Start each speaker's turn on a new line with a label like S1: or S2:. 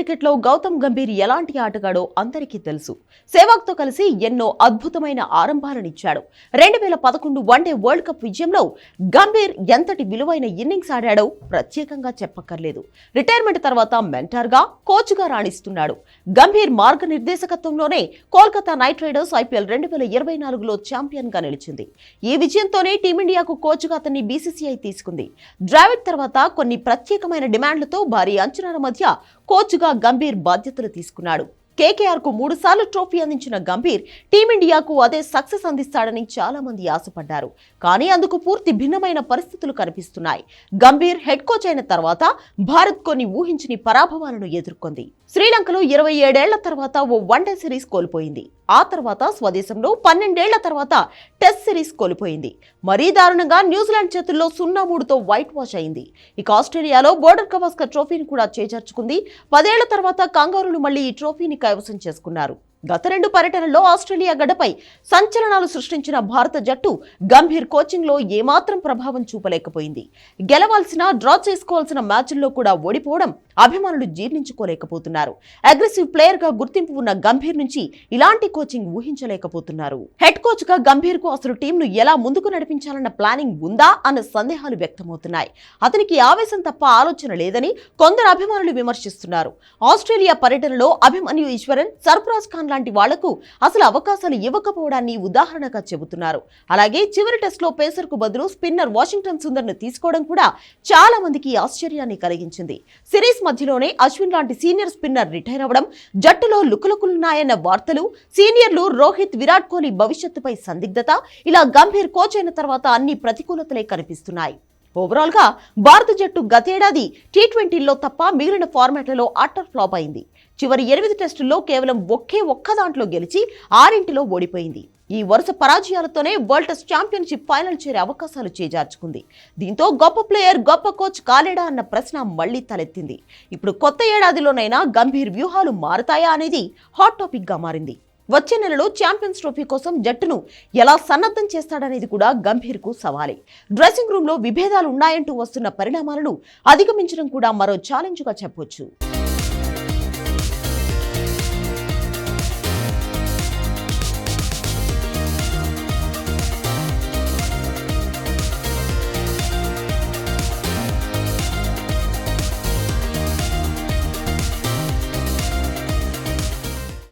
S1: క్రికెట్లో గౌతమ్ గంభీర్ ఎలాంటి ఆటగాడో అందరికీ తెలుసు. సేవాగ్తో కలిసి ఎన్నో అద్భుతమైన ఆరంభాలనిచ్చాడు. రెండు వేల పదకొండు వన్డే వరల్డ్ కప్ విజయంలో గంభీర్ ఎంతటి విలువైన ఇన్నింగ్స్ ఆడాడో ప్రత్యేకంగా చెప్పక్కర్లేదు. రిటైర్మెంట్ తర్వాత మెంటర్గా కోచ్గా రాణిస్తున్నాడు. గంభీర్ మార్గనిర్దేశకత్వంలోనే కోల్కతా నైట్ రైడర్స్ ఐపీఎల్ రెండు వేల ఇరవై నాలుగులో ఛాంపియన్గా నిలిచింది. ఈ విజయంతోనే టీమిండియాకు కోచ్గా అతన్ని బీసీసీఐ తీసుకుంది. ద్రావిడ్ తర్వాత కొన్ని ప్రత్యేకమైన డిమాండ్లతో భారీ అంచనాల మధ్య కోచ్గా గంభీర్ బాధ్యతలు తీసుకున్నాడు. కేకేఆర్కు మూడు సార్లు ట్రోఫీ అందించిన గంభీర్ టీమిండియాకు అదే సక్సెస్ అందిస్తాడని చాలా మంది ఆశపడ్డారు. కానీ అందుకు పూర్తి భిన్నమైన పరిస్థితులు కనిపిస్తున్నాయి. గంభీర్ హెడ్ కోచ్ అయిన తర్వాత భారత్ కొన్ని ఊహించని పరాభవాలను ఎదుర్కొంది. శ్రీలంకలో ఇరవై ఏడేళ్ళ తర్వాత ఓ వన్డే సిరీస్ కోల్పోయింది. ఆ తర్వాత స్వదేశంలో పన్నెండేళ్ళ తర్వాత టెస్ట్ సిరీస్ కోల్పోయింది. మరీ దారుణంగా న్యూజిలాండ్ చేతుల్లో సున్నా మూడుతో వైట్ వాష్ అయింది. ఇక ఆస్ట్రేలియాలో బోర్డర్ గవాస్కర్ ట్రోఫీని కూడా చేజార్చుకుంది. పదేళ్ళ తర్వాత కంగారులు మళ్ళీ ఈ ట్రోఫీని కైవసం చేసుకున్నారు గత రెండు పర్యటనల్లో ఆస్ట్రేలియా గడ్డపై సంచలనాలు సృష్టించిన భారత జట్టు గంభీర్ కోచింగ్లో ఏమాత్రం ప్రభావం చూపలేకపోయింది. గెలవాల్సిన డ్రా చేసుకోవాల్సిన మ్యాచ్ల్లో కూడా ఓడిపోవడం అభిమానులు జీర్ణించుకోలేకపోతున్నారు. అగ్రెసివ్ ప్లేయర్గా గుర్తింపు ఉన్న గంభీర్ నుంచి ఇలాంటి కోచింగ్ ఊహించలేకపోతున్నారు. హెడ్ కోచ్గా గంభీర్కు అసలు టీంను ఎలా ముందుకు నడిపించాలన్న ప్లానింగ్ ఉందా అన్న సందేహాలు వ్యక్తమవుతున్నాయి. అతనికి ఆవేశం తప్ప ఆలోచన లేదని కొందరు అభిమానులు విమర్శిస్తున్నారు. ఆస్ట్రేలియా పర్యటనలో అభిమన్యు ఈశ్వరన్ సర్ఫరాజ్ ఖాన్ లాంటి వాళ్ళకు అసలు అవకాశాలు ఇవ్వకపోవడాన్ని ఉదాహరణగా చెబుతున్నారు. అలాగే చివరి టెస్ట్లో పేసర్కు బదులు స్పిన్నర్ వాషింగ్టన్ సుందర్ను తీసుకోవడం కూడా చాలా మందికి ఆశ్చర్యాన్ని కలిగించింది. సిరీస్ మధ్యలోనే అశ్విన్ లాంటి సీనియర్ స్పిన్నర్ రిటైర్ అవ్వడం జట్టులో లుకులుకులున్నాయన్న వార్తలు సీనియర్లు రోహిత్ విరాట్ కోహ్లీ భవిష్యత్తుపై సందిగ్ధత ఇలా గంభీర్ కోచ్ అయిన తర్వాత అన్ని ప్రతికూలతలే కనిపిస్తున్నాయి. ఓవరాల్గా భారత జట్టు గతేడాది టీ ట్వంటీల్లో తప్ప మిగిలిన ఫార్మాట్లలో అట్టర్ ఫ్లాప్ అయింది. చివరి ఎనిమిది టెస్టుల్లో కేవలం ఒకే ఒక్క దాంట్లో గెలిచి ఆరింటిలో ఓడిపోయింది. ఈ వరుస పరాజయాలతోనే వరల్డ్ టెస్ట్ ఛాంపియన్షిప్ ఫైనల్ చేరే అవకాశాలు చేజార్చుకుంది. దీంతో గొప్ప ప్లేయర్ గొప్ప కోచ్ కాలేడా అన్న ప్రశ్న మళ్ళీ తలెత్తింది. ఇప్పుడు కొత్త ఏడాదిలోనైనా గంభీర్ వ్యూహాలు మారతాయా అనేది హాట్ టాపిక్గా మారింది. వచ్చే నెలలో ఛాంపియన్స్ ట్రోఫీ కోసం జట్టును ఎలా సన్నద్ధం చేస్తాడనేది కూడా గంభీర్కు సవాలే. డ్రెస్సింగ్ రూమ్లో విభేదాలు ఉన్నాయంటూ వస్తున్న పరిణామాలను అధిగమించడం కూడా మరో ఛాలెంజ్గా చెప్పొచ్చు.